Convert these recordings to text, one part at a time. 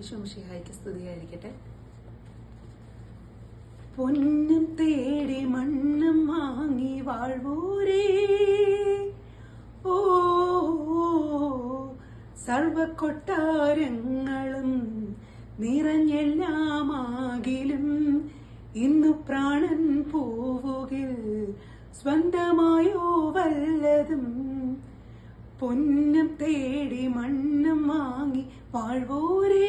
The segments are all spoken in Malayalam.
ഈശോമിഷിഹായിക്ക് സ്തുതിയായിരിക്കട്ടെ. പൊന്നും തേടി മണ്ണും വാങ്ങി വാഴ്വൂരേ. ഓ സർവക്കൊട്ടാരങ്ങളും നിറഞ്ഞെല്ലാമാകിലും ഇന്നു പ്രാണൻ പോവുകിൽ സ്വന്തമായോ വല്ലതും. പൊന്നും തേടി മണ്ണും വാങ്ങി വാഴ്വോരേ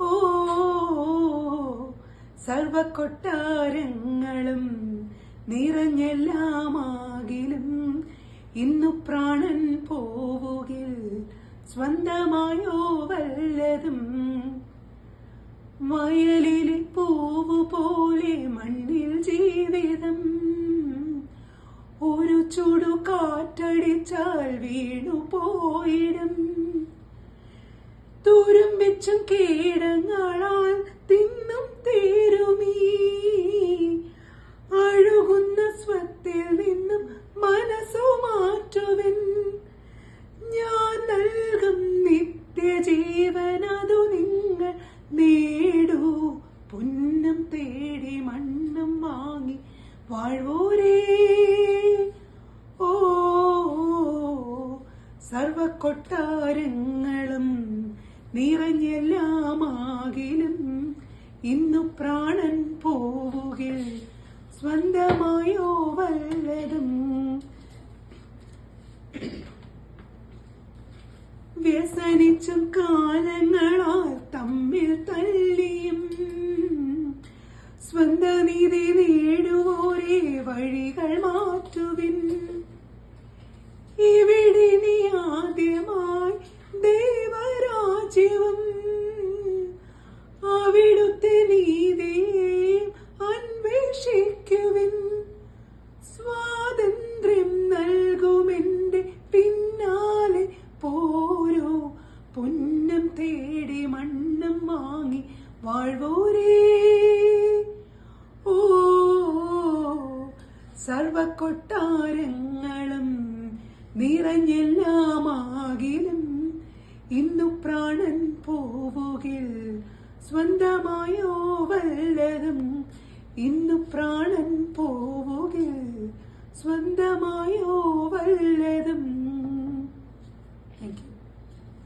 ഓ സർവക്കൊട്ടാരങ്ങളും നിറഞ്ഞെല്ലാമാകിലും ഇന്നു പ്രാണൻ പോവുകിൽ സ്വന്തമായോ വല്ലതും വയലിലെ പൂവു മണ്ണിൽ ജീവിതം ഒരു ചുടു കാറ്റടിച്ചാൽ വീണു പോയിടും തുരുമ്പിച്ചും കേടങ്ങളാൽ തിന്നും തീരുമീ. അഴുകുന്ന സ്വത്തിൽ നിന്നും മനസ്സു മാറ്റുവൻ. ഞാൻ നൽകും നിത്യജീവനതു നിങ്ങൾ നേടൂ. പൊന്നും തേടി മണ്ണും വാങ്ങി വാഴ്വോരേ. ഓ സർവക്കൊട്ടാരങ്ങളും നിറഞ്ഞെല്ലാമാകിലും ഇന്നു പ്രാണൻ പോവുകിൽ സ്വന്തമായോ വല്ലതും വ്യസനിച്ചും കാലങ്ങളാൽ തമ്മിൽ തല്ലിയും സ്വന്ത നീതി നേടുവോരേ വഴികൾ മാറ്റുവിൻ. ഇവിടെ നീ ആദ്യമായി തേടി മണ്ണും വാങ്ങി വാഴ്വോരേ. ഓ സർവക്കൊട്ടാരങ്ങളും നിറഞ്ഞെല്ലാമാകിലും ഇന്നു പ്രാണൻ പോവുകിൽ സ്വന്തമായോ വല്ലതും ഇന്നു പ്രാണൻ പോവുകിൽ സ്വന്തമായോ വല്ലതും